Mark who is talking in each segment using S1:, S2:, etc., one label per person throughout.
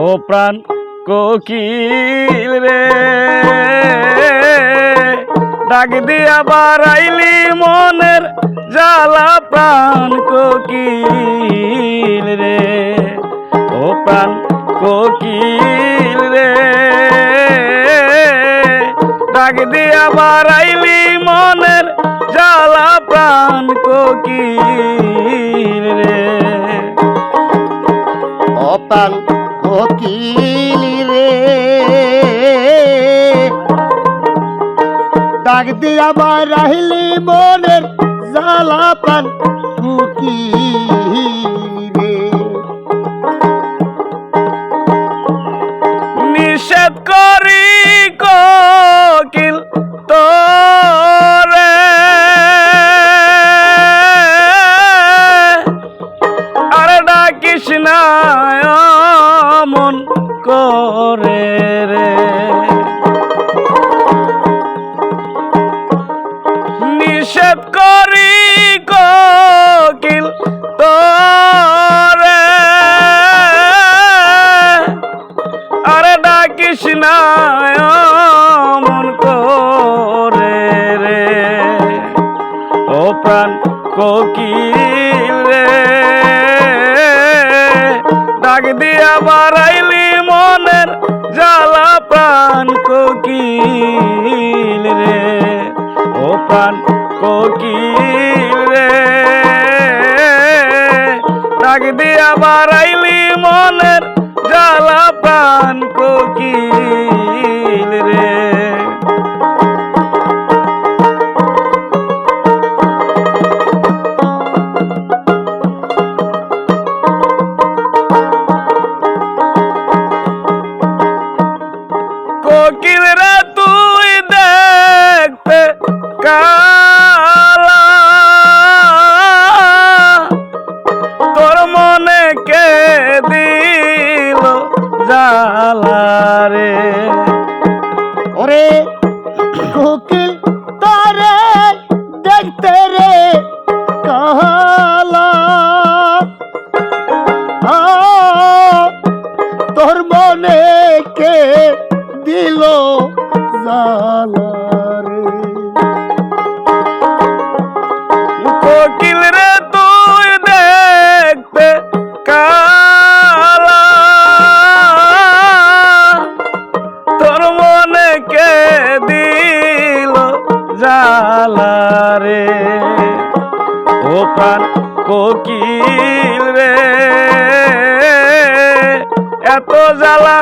S1: ও প্রাণ কোকিল রে। ডাক দিয়া বারাইলি মনের জ্বালা প্রাণ কোকিল রে। ও প্রাণ কোকিল রে। ডাক দিয়া বারাইলি মনের জ্বালা প্রাণ কোকিল রে।
S2: অপাল কোকিল রে। ডাক দিয়ে আবার রাহিলি মনের জ্বালা পান কোকিল রে।
S1: নিষেধ করি কোকিল তোরে করে রে। নিষেধ করি কোকিল তোরে। আরে ডাকিস না মন করে রে। ও প্রাণ কোকিল রে। ডাক দিয়া বারাইলি কোকিল কোকিল রে তুই দেখতে কালা। তোর কে দিল জালা রে ও কোকিল রে, এত জ্বালা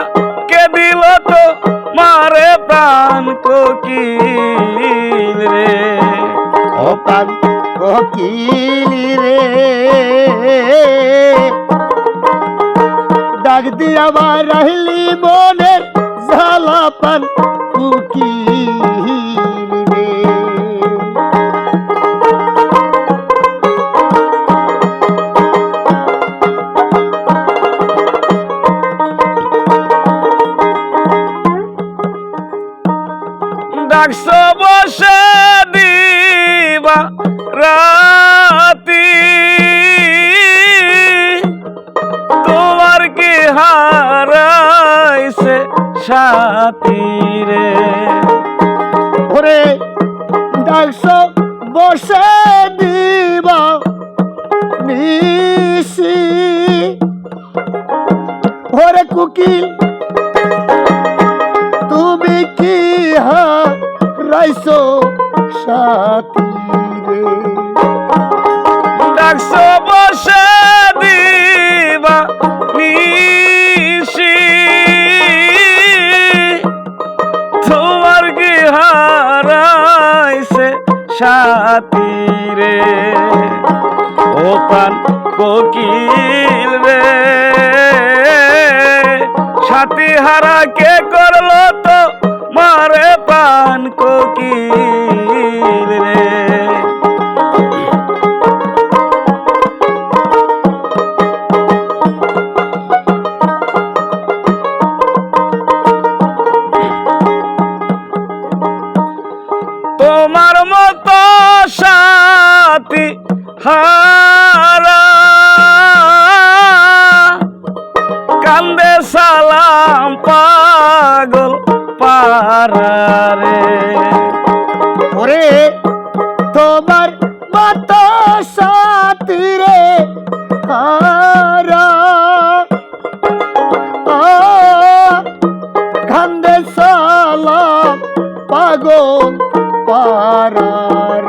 S1: কে দিল তো? মারে কোকিল রে।
S2: ও পান কোকিল রে। ডাক দিয়া আবার রহিলি মনে জ্বালা পান কোকিল।
S1: ডাকছ বসে দিবা রাতি তোমার কি হারাইছে সাথী রে
S2: ওরে ডাকছ বসে দিবা নিশি। ওরে কুকিল
S1: ডাকছ বসে দিবা নিশি। তোমার কি হারাইছে সাথী রে? ও প্রাণ কোকিল রে। সাথী হারা কে করল তো? মারে প্রাণ কোকিল সালাম পাগল পারারে
S2: ওরে তোমার মত সাথী রে হারা আ, খান্দে সালাম পাগল
S1: তোমার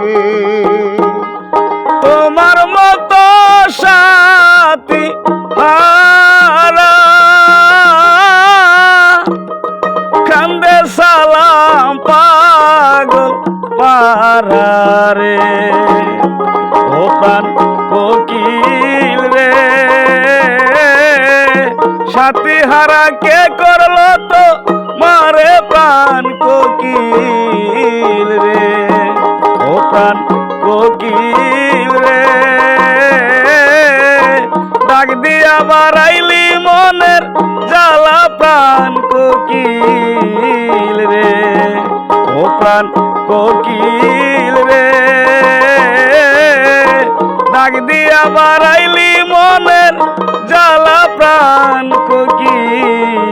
S1: পারারে ও প্রাণ কোকিল রে। সাথী হারা কে করল তো মারে প্রাণ কোকিল রে। ও প্রাণ কোকিল রে। ডাক দিয়া বাড়াইলি মনের জ্বালা প্রাণ কোকিল রে। ও প্রাণ কোকিল ডাক দিয়া বারাইলি মনের জ্বালা প্রাণ কোকিল।